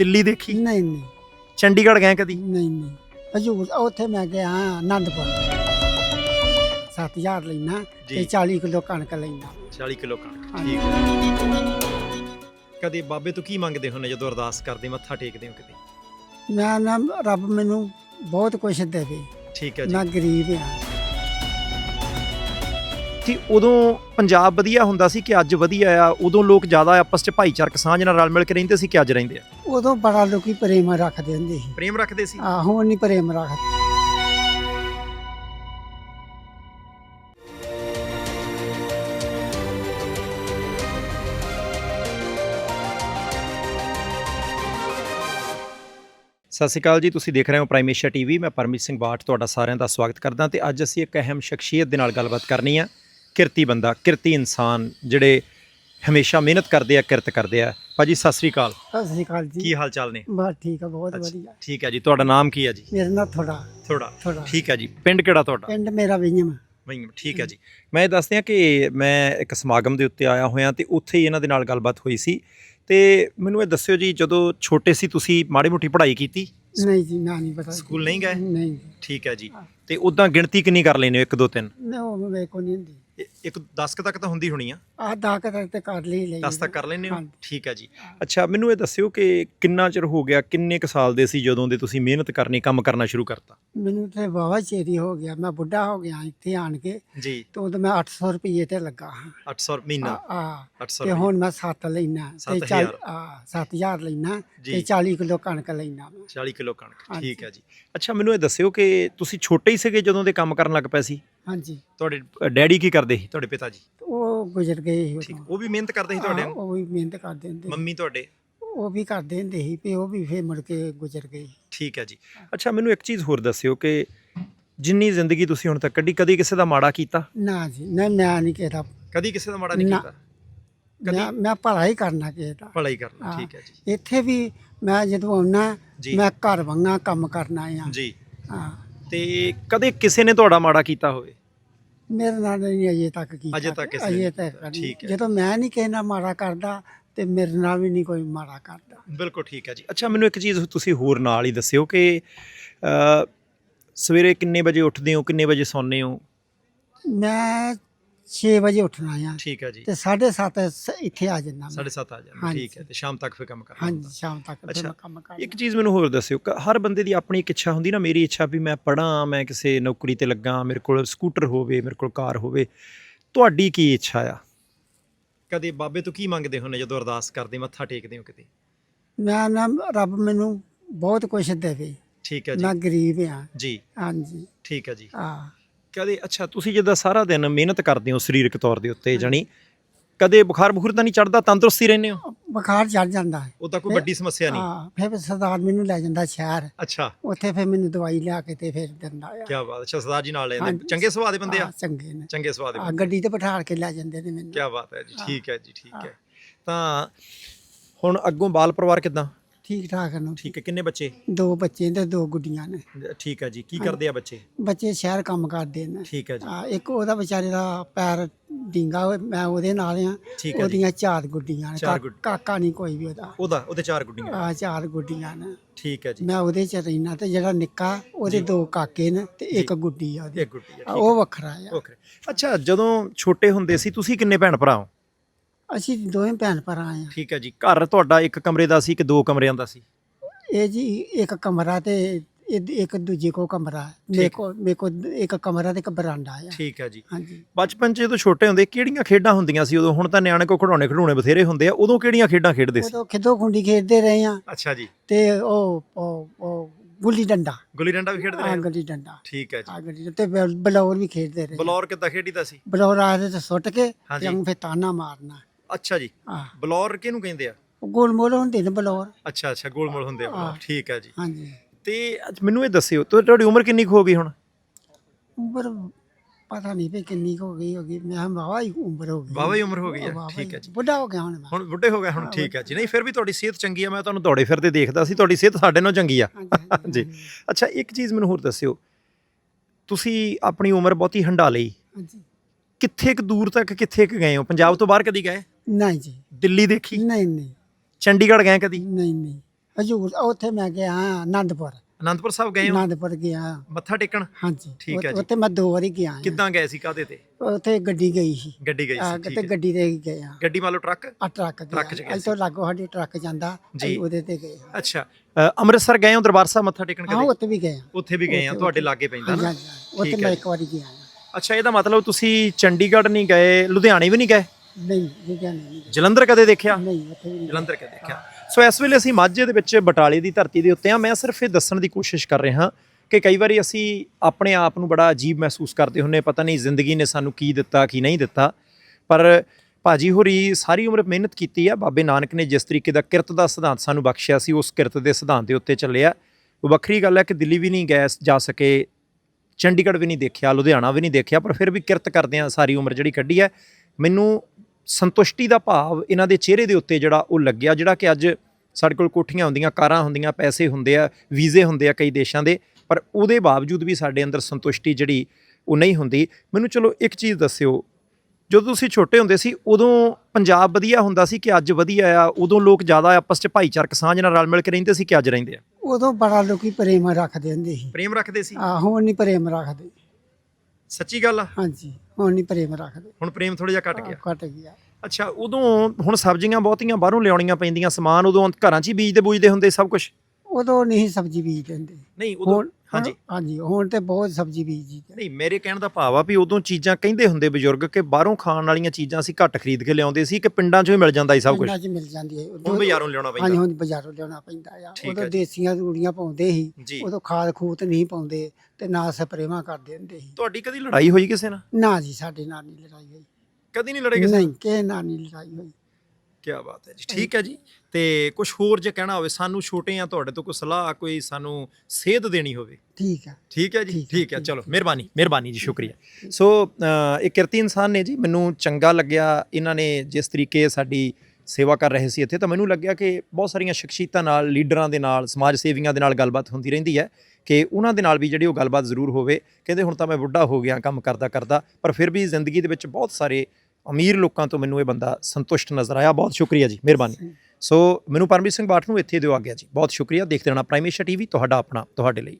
ਦਿੱਲੀ ਦੇਖੀ? ਨਹੀਂ ਨਹੀਂ। ਚੰਡੀਗੜ੍ਹ ਗਏ ਕਦੀ? ਨਹੀਂ ਨਹੀਂ। ਹਜੂਰ ਉੱਥੇ ਮੈਂ ਗਿਆ ਹਾਂ ਆਨੰਦਪੁਰ। 7000 ਲੈਣਾ ਤੇ ਜੀ। 40 ਕਿਲੋ ਕਣਕ ਲੈਣਾ 40 ਕਿਲੋ ਕਣਕ ਹਾਂਜੀ। ਠੀਕ ਕਦੇ ਬਾਬੇ ਤੋਂ ਕੀ ਮੰਗਦੇ ਹੁੰਨੇ ਜਦੋਂ ਅਰਦਾਸ ਕਰਦੇ ਮੱਥਾ ਟੇਕਦੇ ਹੋ ਕਿਤੇ ਮੈਂ ਨਾ ਰੱਬ ਮੈਨੂੰ ਬਹੁਤ ਕੁਝ ਦੇਵੇ। ਠੀਕ ਹੈ ਜੀ। ਮੈਂ ਗਰੀਬ ਹਾਂ। ਕਿ ਉਦੋਂ ਪੰਜਾਬ ਵਧੀਆ ਹੁੰਦਾ ਸੀ ਕਿ ਅੱਜ ਵਧੀਆ ਆ ਉਦੋਂ ਲੋਕ ਜ਼ਿਆਦਾ ਆਪਸ 'ਚ ਭਾਈਚਾਰਕ ਸਾਂਝ ਨਾਲ ਰਲ ਮਿਲ ਕੇ ਰਹਿੰਦੇ ਸੀ ਕਿ ਅੱਜ ਰਹਿੰਦੇ ਆ? ਉਦੋਂ ਬੜਾ ਲੋਕੀ ਪ੍ਰੇਮ ਰੱਖਦੇ ਹੁੰਦੇ ਸੀ। ਪ੍ਰੇਮ ਰੱਖਦੇ ਸੀ? ਆ ਹੁਣ ਨਹੀਂ ਪ੍ਰੇਮ ਰੱਖਦੇ ਸਤਿ ਸ਼੍ਰੀ ਅਕਾਲ ਜੀ ਤੁਸੀਂ ਦੇਖ ਰਹੇ ਹੋ ਪ੍ਰਾਈਮ ਏਸ਼ੀਆ ਟੀਵੀ। ਮੈਂ ਪਰਮੀਤ ਸਿੰਘ ਬਾਠ ਤੁਹਾਡਾ ਸਾਰਿਆਂ ਦਾ ਸਵਾਗਤ ਕਰਦਾ ਤੇ ਅੱਜ ਅਸੀਂ ਇੱਕ ਅਹਿਮ ਸ਼ਖਸੀਅਤ ਦੇ ਨਾਲ ਗੱਲਬਾਤ ਕਰਨੀ ਆ। ਕਿਰਤੀ ਬੰਦਾ ਕਿਰਤੀ ਇਨਸਾਨ ਜਿਹੜੇ ਹਮੇਸ਼ਾ ਮਿਹਨਤ ਕਰਦੇ ਆ ਕਿਰਤ ਕਰਦੇ ਆ। ਭਾਜੀ ਸਤਿ ਸ਼੍ਰੀ ਅਕਾਲ। ਸਤਿ ਸ੍ਰੀ ਅਕਾਲ ਜੀ। ਕੀ ਹਾਲ ਚਾਲ ਨੇ? ਬਸ ਠੀਕ ਆ ਬਹੁਤ ਅੱਛਾ, ਵਧੀਆ। ਠੀਕ ਹੈ ਜੀ ਤੁਹਾਡਾ ਨਾਮ ਕੀ ਹੈ ਜੀ? ਮੇਰੇ ਨਾਲ ਥੋੜਾ। ਥੋੜਾ ਥੋੜਾ। ਠੀਕ ਹੈ ਜੀ। ਪਿੰਡ ਕਿਹੜਾ ਤੁਹਾਡਾ? ਪਿੰਡ ਮੇਰਾ ਵਿੰਜਮ ਵਹੀਂ ਠੀਕ ਹੈ ਜੀ। ਮੈਂ ਇਹ ਦੱਸਦੇ ਹਾਂ ਕਿ ਮੈਂ ਇੱਕ ਸਮਾਗਮ ਦੇ ਉੱਤੇ ਆਇਆ ਹੋਇਆ ਤੇ ਉੱਥੇ ਹੀ ਇਹਨਾਂ ਦੇ ਨਾਲ ਗੱਲਬਾਤ ਹੋਈ ਸੀ। ਤੇ ਮੈਨੂੰ ਇਹ ਦੱਸਿਓ ਜੀ ਜਦੋਂ ਛੋਟੇ ਸੀ ਤੁਸੀਂ ਮਾੜੀ ਮੋਟੀ ਪੜ੍ਹਾਈ ਕੀਤੀ? ਨਹੀਂ ਜੀ ਨਾ ਨਹੀਂ ਪਤਾ। ਸਕੂਲ ਨਹੀਂ ਗਏ? ਨਹੀਂ। ਠੀਕ ਹੈ ਜੀ। ਤੇ ਉਦਾਂ ਗਿਣਤੀ ਕਿੰਨੀ ਕਰ ਲੈਨੇ ਹੋ 1 2 3 ਨਾ ਉਹ ਮੇਰੇ ਕੋ ਨਹੀਂ ਹੁੰਦੀ। ਇੱਕ 10 ਤੱਕ ਤਾਂ ਹੁੰਦੀ ਹੋਣੀ ਆ। ਆ ਦਾਕ ਤੱਕ ਤੇ ਕਰ ਲਈ ਲਈ 10 ਤੱਕ ਕਰ ਲੈਨੇ ਹੋ? ਹਾਂਜੀ। ਠੀਕ ਹੈ ਜੀ। ਅੱਛਾ ਮੈਨੂੰ ਇਹ ਦੱਸਿਓ ਕਿ ਕਿੰਨਾ ਚਿਰ ਹੋ ਗਿਆ ਕਿੰਨੇ ਕ ਸਾਲ ਦੇ ਸੀ ਜਦੋਂ ਦੇ ਤੁਸੀਂ ਮਿਹਨਤ ਕਰਨੀ ਕੰਮ ਕਰਨਾ ਸ਼ੁਰੂ ਕਰਤਾ? ਮੈਨੂੰ ਤੇ ਵਾਵਾ ਚੇਰੀ ਹੋ ਗਿਆ ਮੈਂ ਬੁੱਢਾ ਹੋ ਗਿਆ ਇੱਥੇ ਆਣ ਕੇ ਜੀ। ਤੇ ਉਦੋਂ ਮੈਂ 800 ਰੁਪਏ ਤੇ ਲੱਗਾ ਹਾਂ। 800 ਮਹੀਨਾ? ਆ 800 ਤੇ ਹੁਣ ਮੈਂ 7 ਲੈਣਾ ਤੇ ਸੱਤ ਚੱਲ ਹਜ਼ਾਰ। ਆ 7000 ਲੈਣਾ ਜੀ। ਤੇ 40 ਕਿਲੋ ਕਣਕ ਲੈਣਾ 40 ਕਿਲੋ ਕਣਕ ਹਾਂਜੀ। ਠੀਕ ਹੈ ਜੀ। ਅੱਛਾ ਮੈਨੂੰ ਇਹ ਦੱਸਿਓ ਕਿ ਤੁਸੀਂ ਛੋਟੇ ਹੀ ਸੀਗੇ ਜਦੋਂ ਦੇ ਕੰਮ ਕਰਨ ਲੱਗ ਪਏ ਸੀ? ਹਾਂਜੀ। ਤੁਹਾਡੇ ਡੈਡੀ ਕੀ ਕਰਦੇ ਸੀ? ਤੁਹਾਡੇ ਪਿਤਾ ਜੀ। ਉਹ ਗੁਜ਼ਰ ਗਏ ਸੀ ਠੀਕ। ਉਦੋਂ। ਉਹ ਵੀ ਮਿਹਨਤ ਕਰਦੇ ਸੀ ਤੁਹਾਡੇ? ਹਾਂ, ਉਹ ਵੀ ਮਿਹਨਤ ਕਰਦੇ ਹੁੰਦੇ ਸੀ। ਮੰਮੀ ਤੁਹਾਡੇ? ਉਹ ਵੀ ਕਰਦੇ ਹੁੰਦੇ ਸੀ ਤੇ ਉਹ ਵੀ ਫੇਰ ਮੁੜ ਕੇ ਗੁਜ਼ਰ ਗਏ ਠੀਕ ਹੈ ਜੀ। ਅੱਛਾ ਮੈਨੂੰ ਇੱਕ ਚੀਜ਼ ਹੋਰ ਦੱਸਿਓ ਕਿ ਜਿੰਨੀ ਜ਼ਿੰਦਗੀ ਤੁਸੀਂ ਹੁਣ ਤੱਕ ਕੱਢੀ ਕਦੀ ਕਿਸੇ ਦਾ ਮਾੜਾ ਕੀਤਾ? ਨਾ ਜੀ ਨਾ ਮੈਂ ਨਹੀਂ ਕਿਹਾ ਕਦੀ ਕਿਸੇ ਦਾ ਮਾੜਾ ਨਹੀਂ ਨਾ। ਕੀਤਾ? ਕਦੀ? ਮੈਂ ਮੈਂ ਭਲਾ ਹੀ ਕਰਨਾ ਕਿਸੇ ਦਾ। ਭਲਾ ਹੀ ਕਰਨਾ ਹਾਂ। ਠੀਕ ਹੈ ਜੀ। ਇੱਥੇ ਵੀ ਮੈਂ ਜਦੋਂ ਆਉਣਾ ਜੀ। ਮੈਂ ਘਰ ਵਾਂਗਾ ਕੰਮ ਕਰਨਾ ਆ ਜੀ। ਹਾਂ। ਤੇ ਕਦੇ ਕਿਸੇ ਨੇ ਤੁਹਾਡਾ ਮਾੜਾ ਕੀਤਾ ਹੋਵੇ? ਮੇਰੇ ਨਾਲ ਨਹੀਂ ਅਜੇ ਤੱਕ ਕੀਤਾ ਅਜੇ ਤੱਕ ਕਿਸੇ ਨੇ ਅਜੇ ਤੱਕ ਨਹੀਂ। ਠੀਕ ਹੈ। ਜਦੋਂ ਮੈਂ ਨਹੀਂ ਕਿਸੇ ਨਾਲ ਮਾੜਾ ਕਰਦਾ ਤੇ ਮੇਰੇ ਨਾਲ ਵੀ ਨਹੀਂ ਕੋਈ ਮਾੜਾ ਕਰਦਾ ਬਿਲਕੁਲ ਠੀਕ ਹੈ ਜੀ ਅੱਛਾ ਮੈਨੂੰ ਇੱਕ ਚੀਜ਼ ਤੁਸੀਂ ਹੋਰ ਨਾਲ ਹੀ ਦੱਸਿਓ ਕਿ ਅ, ਸਵੇਰੇ ਕਿੰਨੇ ਵਜੇ ਉੱਠਦੇ ਹੋ ਕਿੰਨੇ ਵਜੇ ਸੌਂਦੇ ਹੋ ਮੈਂ 6 ਵਜੇ ਉੱਠਣਾ ਆ। ਠੀਕ ਹੈ ਜੀ। ਤੇ 7:30 ਇੱਥੇ ਆ ਜੰਨਾ 7:30 ਆ ਹਾਂਜੀ। ਠੀਕ ਹੈ ਤੇ ਸ਼ਾਮ ਤੱਕ ਫਿਰ ਕੰਮ ਕਰਨਾ ਹਾਂਜੀ। ਸ਼ਾਮ ਤੱਕ ਫਿਰ ਮੈਂ ਕੰਮ ਇੱਕ ਚੀਜ਼ ਮੈਨੂੰ ਹੋਰ ਦੱਸਿਓ ਹਰ ਬੰਦੇ ਦੀ ਆਪਣੀ ਇੱਕ ਇੱਛਾ ਹੁੰਦੀ ਨਾ ਮੇਰੀ ਇੱਛਾ ਵੀ ਮੈਂ ਪੜਾਂ ਮੈਂ ਕਿਸੇ ਨੌਕਰੀ ਤੇ ਲੱਗਾ ਮੇਰੇ ਕੋਲ ਸਕੂਟਰ ਹੋਵੇ ਮੇਰੇ ਕੋਲ ਕਾਰ ਹੋਵੇ ਤੁਹਾਡੀ ਕੀ ਇੱਛਾ ਆ? ਕਦੇ ਬਾਬੇ ਤੋਂ ਕੀ ਮੰਗਦੇ ਹੁੰਨੇ ਜਦੋਂ ਅਰਦਾਸ ਕਰਦੇ ਮੱਥਾ ਟੇਕਦੇ ਹੋ ਕਿਤੇ? ਮੈਂ ਨਾ ਰੱਬ ਮੈਨੂੰ ਬਹੁਤ ਕੁਝ ਦੇਵੇ। ਠੀਕ ਹੈ ਜੀ। ਮੈਂ ਗਰੀਬ ਆ। ਜੀ। ਹਾਂਜੀ। ਠੀਕ ਹੈ ਜੀ। ਆ ਕਦੇ ਅੱਛਾ ਤੁਸੀਂ ਜਿੱਦਾਂ ਸਾਰਾ ਦਿਨ ਮਿਹਨਤ ਕਰਦੇ ਹੋ ਸਰੀਰਕ ਤੌਰ ਦੇ ਉੱਤੇ ਜਾਨੀ ਕਦੇ ਬੁਖਾਰ ਬੁਖਰ ਤਾਂ ਨਹੀਂ ਚੜਦਾ ਤੰਦਰੁਸਤੀ ਰਹਿੰਦੇ ਹੋ? ਬੁਖਾਰ ਚੜ ਜਾਂਦਾ ਹੈ। ਉਹ ਤਾਂ ਕੋਈ ਵੱਡੀ ਸਮੱਸਿਆ ਨਹੀਂ। ਹਾਂ ਫਿਰ ਸਰਦਾਰ ਮੈਨੂੰ ਲੈ ਜਾਂਦਾ ਸ਼ਹਿਰ। ਅੱਛਾ। ਉੱਥੇ ਫਿਰ ਮੈਨੂੰ ਦਵਾਈ ਲਿਆ ਕੇ ਤੇ ਫਿਰ ਦਿੰਦਾ ਆ। ਕੀ ਬਾਤ ਅੱਛਾ ਸਰਦਾਰ ਜੀ ਨਾਲ ਲੈਂਦੇ ਹਾਂਜੀ। ਚੰਗੇ ਸੁਭਾਅ ਦੇ ਬੰਦੇ ਆ? ਹਾਂ, ਚੰਗੇ ਨੇ। ਚੰਗੇ ਸੁਭਾਅ ਦੇ ਆ, ਬੰਦੇ। ਗੱਡੀ ਤੇ ਬਿਠਾ ਕੇ ਲੈ ਜਾਂਦੇ ਨੇ ਮੈਨੂੰ। ਕੀ ਬਾਤ ਹੈ ਜੀ ਹਾਂ। ਠੀਕ ਹੈ ਜੀ ਠੀਕ ਹਾਂ। ਹੈ। ਤਾਂ ਹੁਣ ਅੱਗੋਂ ਬਾਲ ਪਰਿਵਾਰ ਕਿਦਾਂ? ਠੀਕ ਠਾਕ ਨੂੰ। ਠੀਕ ਹੈ ਕਿੰਨੇ ਬੱਚੇ? ਦੋ ਬੱਚੇ ਤੇ ਦੋ ਗੁੱਡੀਆਂ ਨੇ। ਠੀਕ ਹੈ ਜੀ ਕੀ ਹਾਂ। ਕਰਦੇ ਆ ਬੱਚੇ? ਬੱਚੇ ਸ਼ਹਿਰ ਕੰਮ ਕਰਦੇ ਨੇ। ਠੀਕ ਹੈ ਜੀ। ਆ, ਇੱਕ ਉਹਦਾ ਵਿਚਾਰੇ ਦਾ ਪੈਰ ਡਿੰਗਾ ਹੋਇਆ, ਮੈਂ ਉਹਦੇ ਨਾਲ ਆ। ਠੀਕ ਹੈ ਜੀ। ਉਹਦੀਆਂ ਚਾਰ ਗੁੱਡੀਆਂ ਨੇ। ਚਾਰ ਕਾ- ਗੁੱਡ- ਕਾਕਾ ਨਹੀਂ ਕੋਈ ਵੀ ਉਹਦਾ। ਉਹਦਾ ਉਹਦੇ ਚਾਰ ਗੁੱਡੀਆਂ। ਆ ਚਾਰ ਗੁੱਡੀਆਂ ਨੇ। ਠੀਕ ਹੈ ਜੀ। ਮੈਂ ਉਹਦੇ ਚ ਰਹਿਣਾ ਤੇ ਜਿਹੜਾ ਨਿੱਕਾ ਉਹਦੇ ਜੀ। ਦੋ ਕਾਕੇ ਨੇ ਤੇ ਇੱਕ। ਗੁੱਡੀ ਆ ਉਹਦੀ। ਇੱਕ ਗੁੱਡੀ ਹੈ ਉਹ ਵੱਖਰਾ ਆ। ਓਕੇ ਅੱਛਾ ਜਦੋਂ ਛੋਟੇ ਹੁੰਦੇ ਸੀ ਤੁਸੀਂ ਕਿੰਨੇ ਭੈਣ ਭਰਾ ਹੋ? ਅਸੀਂ ਦੋਵੇਂ ਭੈਣ ਭਰਾ ਆ। ਠੀਕ ਹੈ ਜੀ। ਘਰ ਤੁਹਾਡਾ ਇੱਕ ਕਮਰੇ ਦਾ ਸੀ ਕਿ ਦੋ ਕਮਰਿਆਂ ਦਾ ਸੀ? ਇਹ ਜੀ ਇੱਕ ਕਮਰਾ ਤੇ ਇਹ- ਇੱਕ ਦੂਜੇ ਕੋ ਕਮਰਾ ਮੇਰੇ ਠੀਕ। ਕੋ ਮੇਰੇ ਕੋ ਇੱਕ ਕਮਰਾ ਤੇ ਇੱਕ ਬਰਾਂਡਾ ਆ। ਠੀਕ ਹੈ ਜੀ। ਹਾਂਜੀ। ਬਚਪਨ 'ਚ ਜਦੋਂ ਛੋਟੇ ਹੁੰਦੇ ਕਿਹੜੀਆਂ ਖੇਡਾਂ ਹੁੰਦੀਆਂ ਸੀ? ਉਦੋਂ ਹੁਣ ਤਾਂ ਨਿਆਣੇ ਕੋ ਖਿਡੌਣੇ ਖਿਡੌਣੇ ਬਥੇਰੇ ਹੁੰਦੇ ਆ। ਉਦੋਂ ਕਿਹੜੀਆਂ ਖੇਡਾਂ ਖੇਡਦੇ ਸੀ? ਉਦੋਂ ਖਿੱਦੋ ਖੁੰਡੀ ਖੇਡਦੇ ਰਹੇ ਆ। ਅੱਛਾ ਜੀ। ਤੇ ਉਹ ਉਹ ਉਹ ਗੁੱਲੀ ਡੰਡਾ। ਗੁੱਲੀ ਡੰਡਾ ਵੀ ਖੇਡਦੇ ਆ ਰਹੇ? ਗੁੱਲੀ ਡੰਡਾ। ਠੀਕ ਹੈ ਜੀ। ਆ ਗੁੱਲੀ ਤੇ ਬਲ- ਬਲੌਰ ਵੀ ਖੇਡਦੇ ਰਹੇ। ਬਲੌਰ ਕਿੱਦਾਂ ਖੇਡੀਦਾ ਸੀ? ਬਲੌਰ ਆਦੇ ਤੇ ਸੁੱਟ ਕੇ ਹਾਂਜੀ। ਜੰਗ ਫੇ ਤਾਨਾ ਮਾਰਨਾ। ਅੱਛਾ ਜੀ। ਆ ਬਲੌਰ ਕਿਹਨੂੰ ਕਹਿੰਦੇ ਆ? ਗੋਲ ਮੋਲ ਹੁੰਦੇ ਨੇ ਬਲੌਰ। ਅੱਛਾ ਅੱਛਾ ਗੋਲਮੋਲ ਹੁੰਦੇ ਆ ਬਲੌਰ। ਠੀਕ ਹੈ ਜੀ। ਹਾਂਜੀ। ਤੇ ਅੱਜ ਮੈਨੂੰ ਇਹ ਦੱਸਿਓ ਤੁਹਾ- ਤੁਹਾਡੀ ਉਮਰ ਕਿੰਨੀ ਕੁ ਹੋ ਗਈ ਹੁਣ? ਉਮਰ ਪਤਾ ਨਹੀਂ ਵੀ ਕਿੰਨੀ ਕੁ ਹੋ ਗਈ ਹੋਗੀ ਮੈਂ ਵਾਹਵਾ ਹੀ ਉਮਰ ਹੋ ਗਈ। ਵਾਹਵਾ ਹੀ ਉਮਰ ਹੋ ਗਈ ਹੈ, ਵਾਹਵਾ ਠੀਕ ਹੀ। ਹੈ ਜੀ। ਬੁੱਢਾ ਹੋ ਗਿਆ ਹੁਣ ਮੈਂ। ਹੁਣ ਬੁੱਢੇ ਹੋ ਗਏ ਹੁਣ ਠੀਕ ਹੈ ਜੀ। ਨਹੀਂ ਫਿਰ ਵੀ ਤੁਹਾਡੀ ਸਿਹਤ ਚੰਗੀ ਆ। ਮੈਂ ਤੁਹਾਨੂੰ ਦੌੜੇ ਫਿਰਦੇ ਦੇਖਦਾ ਸੀ। ਤੁਹਾਡੀ ਸਿਹਤ ਸਾਡੇ ਨਾਲੋਂ ਚੰਗੀ ਆ। ਹਾਂਜੀ, ਜੀ। ਅੱਛਾ ਇੱਕ ਚੀਜ਼ ਮੈਨੂੰ ਹੋਰ ਦੱਸਿਓ। ਤੁਸੀਂ ਆਪਣੀ ਉਮਰ ਬਹੁਤੀ ਹੰਡਾ ਲਈ। ਹਾਂਜੀ। ਕਿੱਥੇ ਕੁ ਦੂਰ ਤੱਕ ਕਿੱਥੇ ਕੁ ਗਏ ਹੋ? ਪੰਜਾਬ ਤੋਂ ਬਾਹਰ ਕਦੀ ਗਏ? ਨਹੀਂ ਜੀ। ਦਿੱਲੀ ਦੇਖੀ? ਨਹੀਂ ਨਹੀਂ। ਚੰਡੀਗੜ੍ਹ ਗਏ ਕਦੀ? ਨਹੀਂ ਨਹੀਂ। ਹਜੂਰ ਉੱਥੇ ਮੈਂ ਗਿਆ ਆਨੰਦਪੁਰ ਅਨੰਦਪੁਰ। ਸਾਹਿਬ ਗਏ ਹੋ? ਆਨੰਦਪੁਰ ਗਿਆ। ਮੱਥਾ ਟੇਕਣ? ਹਾਂਜੀ। ਠੀਕ ਹੈ ਜੀ। ਉੱਥੇ ਮੈਂ ਦੋ ਵਾਰੀ ਗਿਆ ਹਾਂ। ਕਿੱਦਾਂ ਗਏ ਸੀ ਕਾਦੇ ਤੇ? ਉੱਥੇ ਗੱਡੀ ਗਈ ਸੀ। ਗੱਡੀ ਗਈ ਸੀ ਕਿਤੇ ਠੀਕ ਹੈ। ਗੱਡੀ ਤੇ ਗਏ ਆ ਗੱਡੀ ਮੰਨ ਲਓ ਟਰੱਕ ਆ ਟਰੱਕ ਟਰੱਕ 'ਚ ਗਿਆ ਇੱਥੋਂ ਲਾਗੋ ਸਾਡੇ ਟਰੱਕ ਜਾਂਦਾ ਜੀ। ਅਸੀਂ ਉਹਦੇ ਤੇ ਗਏ ਹਾਂ। ਅੱਛਾ। ਅ, ਅੰਮ੍ਰਿਤਸਰ ਗਏ ਹੋ ਦਰਬਾਰ ਸਾਹਿਬ ਮੱਥਾ ਟੇਕਣ ਹਾਂ ਕਦੇ ਉੱਥੇ ਵੀ ਗਏ ਆ ਉੱਥੇ ਵੀ ਗਏ ਆ ਤੁਹਾਡੇ ਲਾਗੇ ਪੈਂਦਾ। ਹਾਂਜੀ ਨਾ ਹਾਂਜੀ। ਹਾਂਜੀ। ਉੱਥੇ ਹੈ ਮੈਂ ਜੀ। ਇੱਕ ਵਾਰੀ ਗਿਆ ਹਾਂ। ਅੱਛਾ ਇਹਦਾ ਮਤਲਬ ਤੁਸੀਂ ਚੰਡੀਗੜ੍ਹ ਨਹੀਂ ਗਏ ਲੁਧਿਆਣੇ ਵੀ ਨਹੀਂ ਗਏ? ਨਹੀਂ ਜਲੰਧਰ ਕਦੇ ਦੇਖਿਆ? ਨਹੀਂ ਉੱਥੇ ਵੀ ਨਹੀਂ। ਜਲੰਧਰ ਕਦੇ ਦੇਖਿਆ। ਸੋ ਇਸ ਵੇਲੇ ਅਸੀਂ ਮਾਝੇ ਦੇ ਵਿੱਚ ਬਟਾਲੇ ਦੀ ਧਰਤੀ ਦੇ ਉੱਤੇ ਆ ਮੈਂ ਸਿਰਫ ਇਹ ਦੱਸਣ ਦੀ ਕੋਸ਼ਿਸ਼ ਕਰ ਰਿਹਾ ਕਿ ਕਈ ਵਾਰੀ ਅਸੀਂ ਆਪਣੇ ਆਪ ਨੂੰ ਬੜਾ ਅਜੀਬ ਮਹਿਸੂਸ ਕਰਦੇ ਹੁੰਨੇ ਪਤਾ ਨਹੀਂ ਜ਼ਿੰਦਗੀ ਨੇ ਸਾਨੂੰ ਕੀ ਦਿੱਤਾ ਕੀ ਨਹੀਂ ਦਿੱਤਾ। ਪਰ ਭਾਜੀ ਹੋਰੀ ਸਾਰੀ ਉਮਰ ਮਿਹਨਤ ਕੀਤੀ ਆ। ਬਾਬੇ ਨਾਨਕ ਨੇ ਜਿਸ ਤਰੀਕੇ ਦਾ ਕਿਰਤ ਦਾ ਸਿਧਾਂਤ ਸਾਨੂੰ ਬਖਸ਼ਿਆ ਸੀ ਉਸ ਕਿਰਤ ਦੇ ਸਿਧਾਂਤ ਦੇ ਉੱਤੇ ਚੱਲਿਆ। ਉਹ ਵੱਖਰੀ ਗੱਲ ਹੈ ਕਿ ਦਿੱਲੀ ਵੀ ਨਹੀਂ ਗਏ ਜਾ ਸਕੇ। ਚੰਡੀਗੜ੍ਹ ਵੀ ਨਹੀਂ ਦੇਖਿਆ ਲੁਧਿਆਣਾ ਵੀ ਨਹੀਂ ਦੇਖਿਆ ਪਰ ਫਿਰ ਵੀ ਕਿਰਤ ਕਰਦੇ ਆ ਸਾਰੀ ਉਮਰ ਜਿਹੜੀ ਕੱਢੀ ਹੈ। ਮੈਨੂੰ ਸੰਤੁਸ਼ਟੀ ਦਾ ਭਾਵ ਇਹਨਾਂ ਦੇ ਚਿਹਰੇ ਦੇ ਉੱਤੇ ਜਿਹੜਾ ਉਹ ਲੱਗਿਆ ਜਿਹੜਾ ਕਿ ਅੱਜ ਸਾਡੇ ਕੋਲ ਕੋਠੀਆਂ ਹੁੰਦੀਆਂ ਕਾਰਾਂ ਹੁੰਦੀਆਂ ਪੈਸੇ ਹੁੰਦੇ ਆ ਵੀਜ਼ੇ ਹੁੰਦੇ ਆ ਕਈ ਦੇਸ਼ਾਂ ਦੇ ਪਰ ਉਹਦੇ ਬਾਵਜੂਦ ਵੀ ਸਾਡੇ ਅੰਦਰ ਸੰਤੁਸ਼ਟੀ ਜਿਹੜੀ ਉਹ ਨਹੀਂ ਹੁੰਦੀ। ਮੈਨੂੰ ਚਲੋ ਇੱਕ ਚੀਜ਼ ਦੱਸਿਓ ਜਦੋਂ ਤੁਸੀਂ ਛੋਟੇ ਹੁੰਦੇ ਸੀ ਉਦੋਂ ਪੰਜਾਬ ਵਧੀਆ ਹੁੰਦਾ ਸੀ ਕਿ ਅੱਜ ਵਧੀਆ ਆ? ਉਦੋਂ ਲੋਕ ਜ਼ਿਆਦਾ ਆਪਸ 'ਚ ਭਾਈਚਾਰਕ ਸਾਂਝ ਨਾਲ ਰਲ ਮਿਲ ਕੇ ਰਹਿੰਦੇ ਸੀ ਕਿ ਅੱਜ ਰਹਿੰਦੇ ਆ? ਉਦੋਂ ਬੜਾ ਲੋਕੀ ਪ੍ਰੇਮ ਰੱਖਦੇ ਹੁੰਦੇ ਸੀ। ਪ੍ਰੇਮ ਰੱਖਦੇ ਸੀ? ਆ ਹੁਣ ਨਹੀਂ ਪ੍ਰੇਮ ਰੱਖਦੇ। ਸੱਚੀ ਗੱਲ ਆ? ਹਾਂਜੀ। ਹੁਣ ਨਹੀਂ ਪ੍ਰੇਮ ਰੱਖਦੇ। ਹੁਣ ਪ੍ਰੇਮ ਥੋੜਾ ਜਿਹਾ ਘਟ ਗਿਆ। ਘਟ ਗਿਆ। ਅੱਛਾ ਉਦੋਂ ਹੁਣ ਸਬਜ਼ੀਆਂ ਬਹੁਤੀਆਂ ਬਾਹਰੋਂ ਲਿਆਉਣੀਆਂ ਪੈਂਦੀਆਂ ਸਮਾਨ ਉਦੋਂ ਘਰਾਂ 'ਚ ਹੀ ਬੀਜਦੇ ਬੂਜਦੇ ਹੁੰਦੇ ਸਭ ਕੁਝ ਉਦੋਂ ਨਹੀਂ ਸਬਜ਼ੀ ਬੀਜ ਦਿੰਦੇ। ਨਹੀਂ ਉਦੋਂ ਹੁਣ ਹਾਂਜੀ। ਹਾਂਜੀ ਹੁਣ ਤੇ ਬਹੁਤ ਸਬਜ਼ੀ ਬੀਜੀ ਨਹੀਂ ਮੇਰੇ ਕਹਿਣ ਦਾ ਭਾਵ ਆ ਵੀ ਉਦੋਂ ਚੀਜ਼ਾਂ ਕਹਿੰਦੇ ਹੁੰਦੇ ਬਜ਼ੁਰਗ ਕਿ ਬਾਹਰੋਂ ਖਾਣ ਵਾਲੀਆਂ ਚੀਜ਼ਾਂ ਅਸੀਂ ਘੱਟ ਖਰੀਦ ਕੇ ਲਿਆਉਂਦੇ ਸੀ ਕਿ ਪਿੰਡਾਂ 'ਚੋਂ ਹੀ ਮਿਲ ਜਾਂਦਾ ਸੀ ਸਭ ਕੁਝ ਪਿੰਡਾਂ 'ਚ ਮਿਲ ਜਾਂਦੀ ਹੈ ਹੁਣ ਬਾਜ਼ਾਰੋਂ ਲਿਆਉਣਾ ਹਾਂਜੀ ਪੈਂਦਾ ਹੁਣ ਬਾਜ਼ਾਰੋਂ ਲਿਆਉਣਾ ਪੈਂਦਾ ਆ। ਠੀਕ ਹੈ ਉਦੋਂ ਜੀ। ਦੇਸੀਆਂ ਰੂੜੀਆਂ ਪਾਉਂਦੇ ਸੀ। ਉਦੋਂ ਖਾਦ ਖੂਤ ਨਹੀਂ ਪਾਉਂਦੇ ਤੇ ਨਾ ਸਪਰੇਵਾਂ ਕਰਦੇ ਹੁੰਦੇ ਸੀ। ਤੁਹਾਡੀ ਕਦੀ ਲੜਾਈ ਹੋਈ ਕਿਸੇ ਨਾਲ? ਨਾ ਜੀ ਸਾਡੇ ਨਾਲ ਨਹੀਂ ਲੜਾਈ ਹੋਈ। ਕਦੀ ਨਹੀਂ ਲੜੇ ਕਿਸੇ ਨਾਲ? ਨਹੀਂ ਕਿਸੇ ਨਾਲ ਨਹੀਂ ਲੜਾਈ ਹੋਈ। ਕੀ ਬਾਤ ਹੈ ਜੀ। ਠੀਕ ਹੈ ਜੀ। ਤੇ ਕੁਝ ਹੋਰ ਜੇ ਕਹਿਣਾ ਹੋਵੇ ਸਾਨੂੰ ਛੋਟੇ ਆ ਤੁਹਾਡੇ ਤੋਂ ਕੋਈ ਸਲਾਹ ਕੋਈ ਸਾਨੂੰ ਸੇਧ ਦੇਣੀ ਹੋਵੇ? ਠੀਕ ਆ। ਠੀਕ ਹੈ ਜੀ? ਠੀਕ ਹੈ, ਹੈ ਚਲੋ ਮਿਹਰਬਾਨੀ ਮਿਹਰਬਾਨੀ ਜੀ ਸ਼ੁਕਰੀਆ। ਸੋ ਇਹ ਕਿਰਤੀ ਇਨਸਾਨ ਨੇ ਜੀ ਮੈਨੂੰ ਚੰਗਾ ਲੱਗਿਆ। ਇਹਨਾਂ ਨੇ ਜਿਸ ਤਰੀਕੇ ਸਾਡੀ ਸੇਵਾ ਕਰ ਰਹੇ ਸੀ ਇੱਥੇ ਤਾਂ ਮੈਨੂੰ ਲੱਗਿਆ ਕਿ ਬਹੁਤ ਸਾਰੀਆਂ ਸ਼ਖਸੀਅਤਾਂ ਨਾਲ ਲੀਡਰਾਂ ਦੇ ਨਾਲ ਸਮਾਜ ਸੇਵੀਆਂ ਦੇ ਨਾਲ ਗੱਲਬਾਤ ਹੁੰਦੀ ਰਹਿੰਦੀ ਹੈ ਕਿ ਉਹਨਾਂ ਦੇ ਨਾਲ ਵੀ ਜਿਹੜੀ ਉਹ ਗੱਲਬਾਤ ਜ਼ਰੂਰ ਹੋਵੇ। ਕਹਿੰਦੇ ਹੁਣ ਤਾਂ ਮੈਂ ਬੁੱਢਾ ਹੋ ਗਿਆ ਕੰਮ ਕਰਦਾ ਕਰਦਾ ਪਰ ਫਿਰ ਵੀ ਜ਼ਿੰਦਗੀ ਦੇ ਵਿੱਚ ਬਹੁਤ ਸਾਰੇ ਅਮੀਰ ਲੋਕਾਂ ਤੋਂ ਮੈਨੂੰ ਇਹ ਬੰਦਾ ਸੰਤੁਸ਼ਟ ਨਜ਼ਰ ਆਇਆ। ਬਹੁਤ ਸ਼ੁਕਰੀਆ ਜੀ, ਮਿਹਰਬਾਨੀ। ਸੋ ਮੈਨੂੰ ਪਰਮਜੀਤ ਸਿੰਘ ਬਾਠ ਨੂੰ ਇੱਥੇ ਦਿਓ ਆ ਗਿਆ ਜੀ। ਬਹੁਤ ਸ਼ੁਕਰੀਆ। ਦੇਖਦੇ ਰਹਿਣਾ ਪ੍ਰਾਈਮ ਏਸ਼ੀਆ ਟੀਵੀ, ਤੁਹਾਡਾ ਆਪਣਾ, ਤੁਹਾਡੇ ਲਈ।